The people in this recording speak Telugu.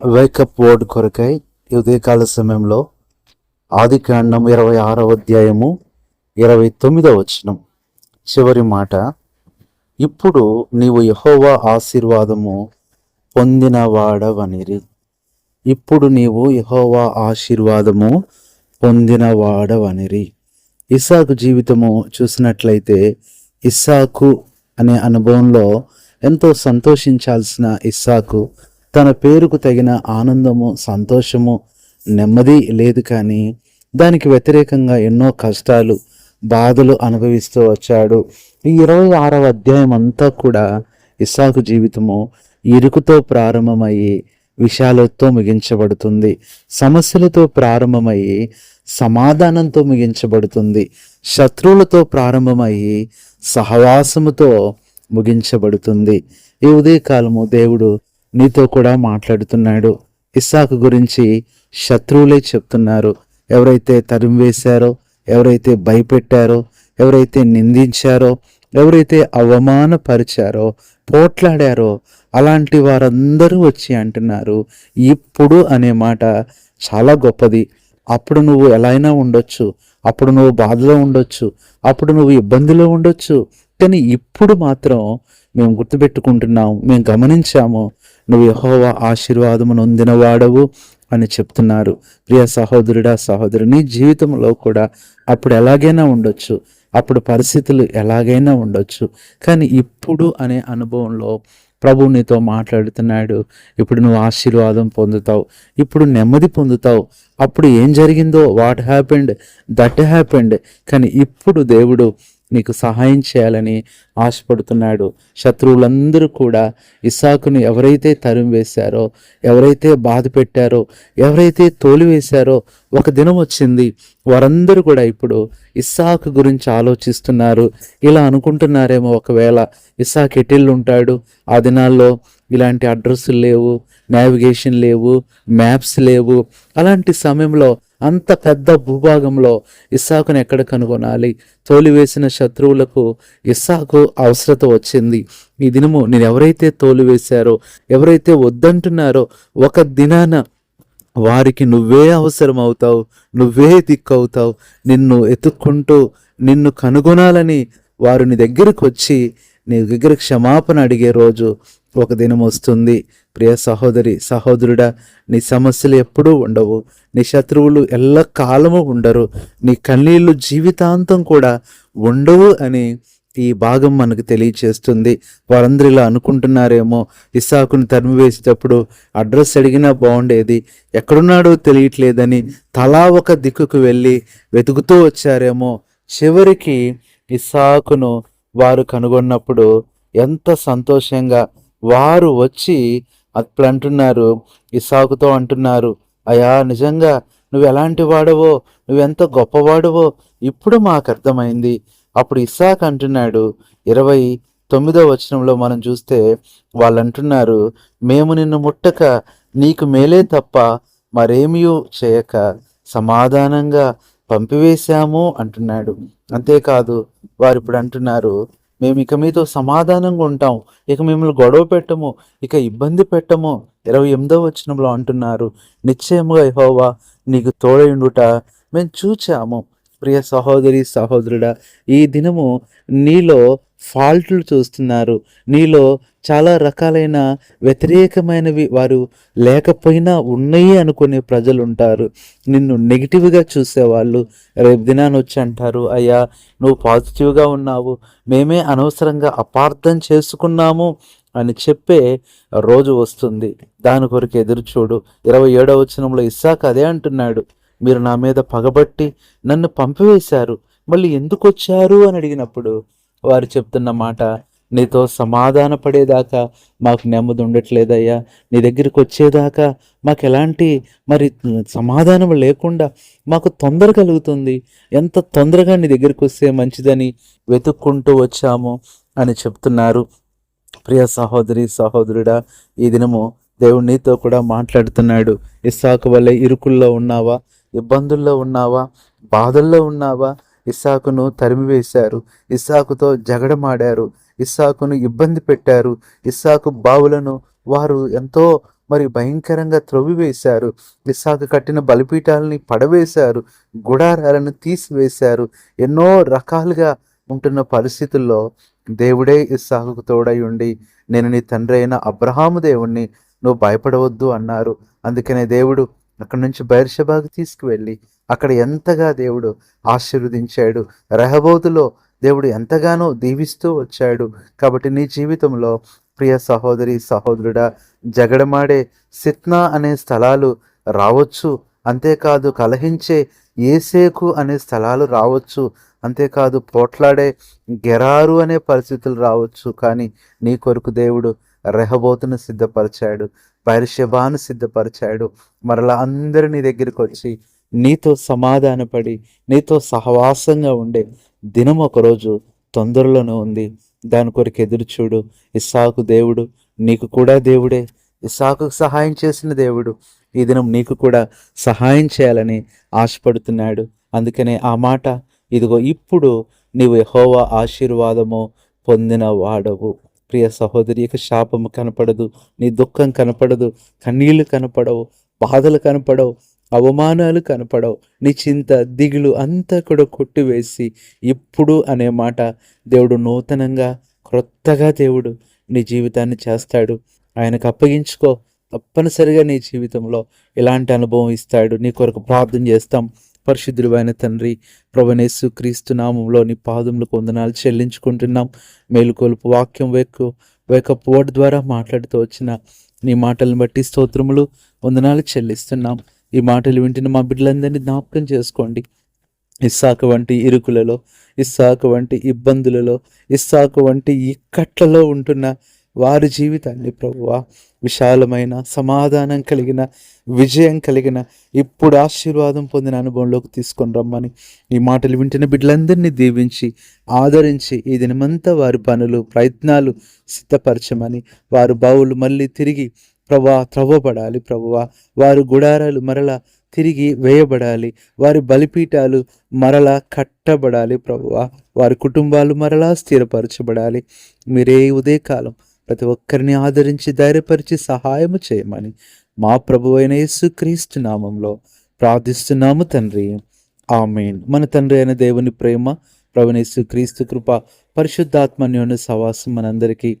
వేకప్ వర్డ్ కొరకై ఉదయకాల సమయంలో ఆది కాండం ఇరవై ఆరవ అధ్యాయము ఇరవై తొమ్మిదవ వచనం. చివరి మాట ఇప్పుడు నీవు యహోవా ఆశీర్వాదము పొందినవాడవనిరి. ఇప్పుడు నీవు యహోవా ఆశీర్వాదము పొందినవాడవనిరి. ఇస్సాకు జీవితము చూసినట్లయితే ఇస్సాకు అనే అనుభవంలో ఎంతో సంతోషించాల్సిన ఇస్సాకు తన పేరుకు తగిన ఆనందము సంతోషము నెమ్మది లేదు కానీ దానికి వ్యతిరేకంగా ఎన్నో కష్టాలు బాధలు అనుభవిస్తూ వచ్చాడు. ఈ ఇరవై ఆరవ అధ్యాయం అంతా కూడా ఇసాకు జీవితము ఇరుకుతో ప్రారంభమయ్యి విషయాలతో ముగించబడుతుంది. సమస్యలతో ప్రారంభమయ్యి సమాధానంతో ముగించబడుతుంది. శత్రువులతో ప్రారంభమయ్యి సహవాసముతో ముగించబడుతుంది. ఈ ఉదయకాలము దేవుడు నీతో కూడా మాట్లాడుతున్నాడు. ఇస్సాకు గురించి శత్రువులే చెప్తున్నారు. ఎవరైతే తరిమి వేశారో ఎవరైతే భయపెట్టారో ఎవరైతే నిందించారో ఎవరైతే అవమానపరిచారో పోట్లాడారో అలాంటి వారందరూ వచ్చి అంటున్నారు. ఇప్పుడు అనే మాట చాలా గొప్పది. అప్పుడు నువ్వు ఎలా అయినా ఉండొచ్చు. అప్పుడు నువ్వు బాధలో ఉండొచ్చు. అప్పుడు నువ్వు ఇబ్బందిలో ఉండొచ్చు. కానీ ఇప్పుడు మాత్రం మేము గుర్తుపెట్టుకుంటున్నాం మేము గమనించాము నువ్వు యహోవ ఆశీర్వాదము నొందిన వాడవు అని చెప్తున్నారు. ప్రియ సహోదరుడా సహోదరుని జీవితంలో కూడా అప్పుడు ఎలాగైనా ఉండొచ్చు అప్పుడు పరిస్థితులు ఎలాగైనా ఉండొచ్చు. కానీ ఇప్పుడు అనే అనుభవంలో ప్రభు నీతో మాట్లాడుతున్నాడు ఇప్పుడు నువ్వు ఆశీర్వాదం పొందుతావు ఇప్పుడు నెమ్మది పొందుతావు అప్పుడు ఏం జరిగిందో వాట్ హ్యాపెండ్ దట్ హ్యాపెండ్ కానీ ఇప్పుడు దేవుడు నీకు సహాయం చేయాలని ఆశపడుతున్నాడు. శత్రువులందరూ కూడా ఇసాకును ఎవరైతే తరిమి వేశారో ఎవరైతే బాధ పెట్టారో ఎవరైతే తోలివేశారో ఒక దినం వచ్చింది. వారందరూ కూడా ఇప్పుడు ఇస్సాకు గురించి ఆలోచిస్తున్నారు. ఇలా అనుకుంటున్నారేమో ఒకవేళ ఇస్సాక్ ఎటిల్లు ఉంటాడు? ఆ దినాల్లో ఇలాంటి అడ్రస్లు లేవు నావిగేషన్ లేవు మ్యాప్స్ లేవు. అలాంటి సమయంలో అంత పెద్ద భూభాగంలో ఇస్సాకును ఎక్కడ కనుగొనాలి? తోలివేసిన శత్రువులకు ఇస్సాకు అవసరత వచ్చింది. ఈ దినము నేను ఎవరైతే తోలివేశారో ఎవరైతే వద్దంటున్నారో ఒక దినాన వారికి నువ్వే అవసరం అవుతావు నువ్వే దిక్కవుతావు. నిన్ను ఎత్తుక్కుంటూ నిన్ను కనుగొనాలని వారు నీ దగ్గరకు వచ్చి నీ దగ్గర క్షమాపణ అడిగే రోజు ఒక దినం వస్తుంది. ప్రియ సహోదరి సహోదరుడా నీ సమస్యలు ఎప్పుడూ ఉండవు. నీ శత్రువులు ఎల్ల కాలము ఉండరు. నీ కన్నీళ్ళు జీవితాంతం కూడా ఉండవు అని ఈ భాగం మనకు తెలియచేస్తుంది. వారందరూ ఇలా అనుకుంటున్నారేమో. ఇసాకుని తరిమి వేసేటప్పుడు అడ్రస్ అడిగినా బాగుండేది. ఎక్కడున్నాడో తెలియట్లేదని తలా ఒక దిక్కుకు వెళ్ళి వెతుకుతూ వచ్చారేమో. చివరికి ఇసాకును వారు కనుగొన్నప్పుడు ఎంత సంతోషంగా వారు వచ్చి అప్పుడు అంటున్నారు ఇసాకుతో అంటున్నారు అయా నిజంగా నువ్వు ఎలాంటి వాడవో నువ్వెంత గొప్పవాడవో ఇప్పుడు మాకు అర్థమైంది. అప్పుడు ఇసాక్ అంటున్నాడు ఇరవై తొమ్మిదో వచనంలో మనం చూస్తే వాళ్ళు అంటున్నారు మేము నిన్ను ముట్టక నీకు మేలే తప్ప మరేమీ చేయక సమాధానంగా పంపివేశాము అంటున్నాడు. అంతేకాదు వారు ఇప్పుడు అంటున్నారు మేము ఇక మీతో సమాధానంగా ఉంటాం. ఇక మిమ్మల్ని గొడవ పెట్టము. ఇక ఇబ్బంది పెట్టము. ఇరవై ఎనిమిదో వచనంలో అంటున్నారు నిశ్చయముగా యెహోవా నీకు తోడైండుట మేము చూచాము. ప్రియ సహోదరి సహోదరుడా ఈ దినము నీలో ఫాల్ట్లు చూస్తున్నారు. నీలో చాలా రకాలైన వ్యతిరేకమైనవి వారు లేకపోయినా ఉన్నాయి అనుకునే ప్రజలు ఉంటారు నిన్ను నెగిటివ్గా చూసేవాళ్ళు రేపు దినాన్ని వచ్చి అంటారు అయ్యా నువ్వు పాజిటివ్గా ఉన్నావు మేమే అనవసరంగా అపార్థం చేసుకున్నాము అని చెప్పే రోజు వస్తుంది. దాని కొరకు ఎదురు చూడు ఇరవై ఏడవ వచనంలో ఇస్సాక్ అదే అంటున్నాడు. మీరు నా మీద పగబట్టి నన్ను పంపివేశారు. మళ్ళీ ఎందుకు వచ్చారు? అని అడిగినప్పుడు వారు చెప్తున్న మాట నీతో సమాధాన పడేదాకా మాకు నెమ్మది ఉండట్లేదయ్యా నీ దగ్గరికి వచ్చేదాకా మాకు ఎలాంటి మరి సమాధానం లేకుండా మాకు తొందర కలుగుతుంది. ఎంత తొందరగా నీ దగ్గరికి వస్తే మంచిదని వెతుక్కుంటూ వచ్చాము అని చెప్తున్నారు. ప్రియ సహోదరి సహోదరుడా ఈ దినము దేవుడు నీతో కూడా మాట్లాడుతున్నాడు. ఇస్సాకు వల్లే ఇరుకుల్లో ఉన్నావా? ఇబ్బందుల్లో ఉన్నావా? బాధల్లో ఉన్నావా? ఇస్సాకును తరిమివేశారు. ఇస్సాకుతో జగడమాడారు. ఇస్సాకును ఇబ్బంది పెట్టారు. ఇస్సాకు బావులను వారు ఎంతో మరి భయంకరంగా త్రొవివేశారు ఇస్సాకు కట్టిన బలిపీఠాలని పడవేశారు. గుడారాలను తీసివేశారు. ఎన్నో రకాలుగా ఉంటున్న పరిస్థితుల్లో దేవుడే ఇస్సాకుకు తోడై ఉండి నేను నీ తండ్రి అయిన అబ్రహాము దేవుణ్ణి. నువ్వు భయపడవద్దు అన్నారు. అందుకనే దేవుడు అక్కడి నుంచి బైర్షబాగ్ తీసుకువెళ్ళి అక్కడ ఎంతగా దేవుడు ఆశీర్వదించాడు. రెహబోతులో దేవుడు ఎంతగానో దీవిస్తూ వచ్చాడు. కాబట్టి నీ జీవితంలో ప్రియ సహోదరి సహోదరుడా జగడమాడే సిత్నా అనే స్థలాలు రావచ్చు. అంతేకాదు కలహించే ఏసేకు అనే స్థలాలు రావచ్చు. అంతేకాదు పోట్లాడే గెరారు అనే పరిస్థితులు రావచ్చు. కానీ నీ కొరకు దేవుడు రెహబోతును సిద్ధపరిచాడు. బైర్షబాను సిద్ధపరిచాడు. మరలా అందరు నీ దగ్గరికి వచ్చి నీతో సమాధానపడి నీతో సహవాసంగా ఉండే దినం ఒకరోజు తొందరలోనే ఉంది. దాని కొరకు ఎదురు చూడు. ఇస్సాకు దేవుడు నీకు కూడా దేవుడే. ఇస్సాకుకు సహాయం చేసిన దేవుడు ఈ దినం నీకు కూడా సహాయం చేయాలని ఆశపడుతున్నాడు. అందుకనే ఆ మాట ఇదిగో ఇప్పుడు నీవు యెహోవా ఆశీర్వాదము పొందిన వాడవు. ప్రియ సహోదరి యొక్క శాపము కనపడదు నీ దుఃఖం కనపడదు కన్నీళ్ళు కనపడవు బాధలు కనపడవు అవమానాలు కనపడవు. నీ చింత దిగులు అంతా కూడా కొట్టివేసి ఇప్పుడు అనే మాట దేవుడు నూతనంగా క్రొత్తగా దేవుడు నీ జీవితాన్ని చేస్తాడు. ఆయనకు అప్పగించుకో. తప్పనిసరిగా నీ జీవితంలో ఇలాంటి అనుభవం ఇస్తాడు. నీ కొరకు ప్రార్థన చేస్తాం. పరిశుద్ధులైన తండ్రి ప్రభనేసు క్రీస్తు నామంలోని పాదములకు వందనాలు చెల్లించుకుంటున్నాం. మేలుకొలుపు వాక్యం వేకు వేకప్ వర్డ్ ద్వారా మాట్లాడుతూ వచ్చిన నీ మాటలను బట్టి స్తోత్రములు వందనాలు చెల్లిస్తున్నాం. ఈ మాటలు వింటున్న మా బిడ్డలందరినీ జ్ఞాపకం చేసుకోండి. ఇస్సాకు వంటి ఇరుకులలో ఇస్సాకు వంటి ఇబ్బందులలో ఇస్సాకు వంటి ఇక్కట్లలో ఉంటున్న వారి జీవితాన్ని ప్రభువా విశాలమైన సమాధానం కలిగిన విజయం కలిగిన ఇప్పుడు ఆశీర్వాదం పొందిన అనుభవంలోకి తీసుకొని రమ్మని ఈ మాటలు వింటున్న బిడ్డలందరినీ దీవించి ఆదరించి ఈ దినమంతా వారి పనులు ప్రయత్నాలు సిద్ధపరచమని వారు బావులు మళ్ళీ తిరిగి ప్రభా త్రవ్వబడాలి ప్రభువా. వారు గుడారాలు మరలా తిరిగి వేయబడాలి. వారి బలిపీఠాలు మరలా కట్టబడాలి ప్రభువా. వారి కుటుంబాలు మరలా స్థిరపరచబడాలి. మీరే ఉదయకాలం ప్రతి ఒక్కరిని ఆదరించి ధైర్యపరిచి సహాయము చేయమని మా ప్రభు అయిన యేసుక్రీస్తు నామంలో ప్రార్థిస్తున్నాము తండ్రి. ఆమెన్. మన తండ్రి అయిన దేవుని ప్రేమ ప్రభునేసు క్రీస్తు కృప పరిశుద్ధాత్మన్యోని సవాసం మనందరికీ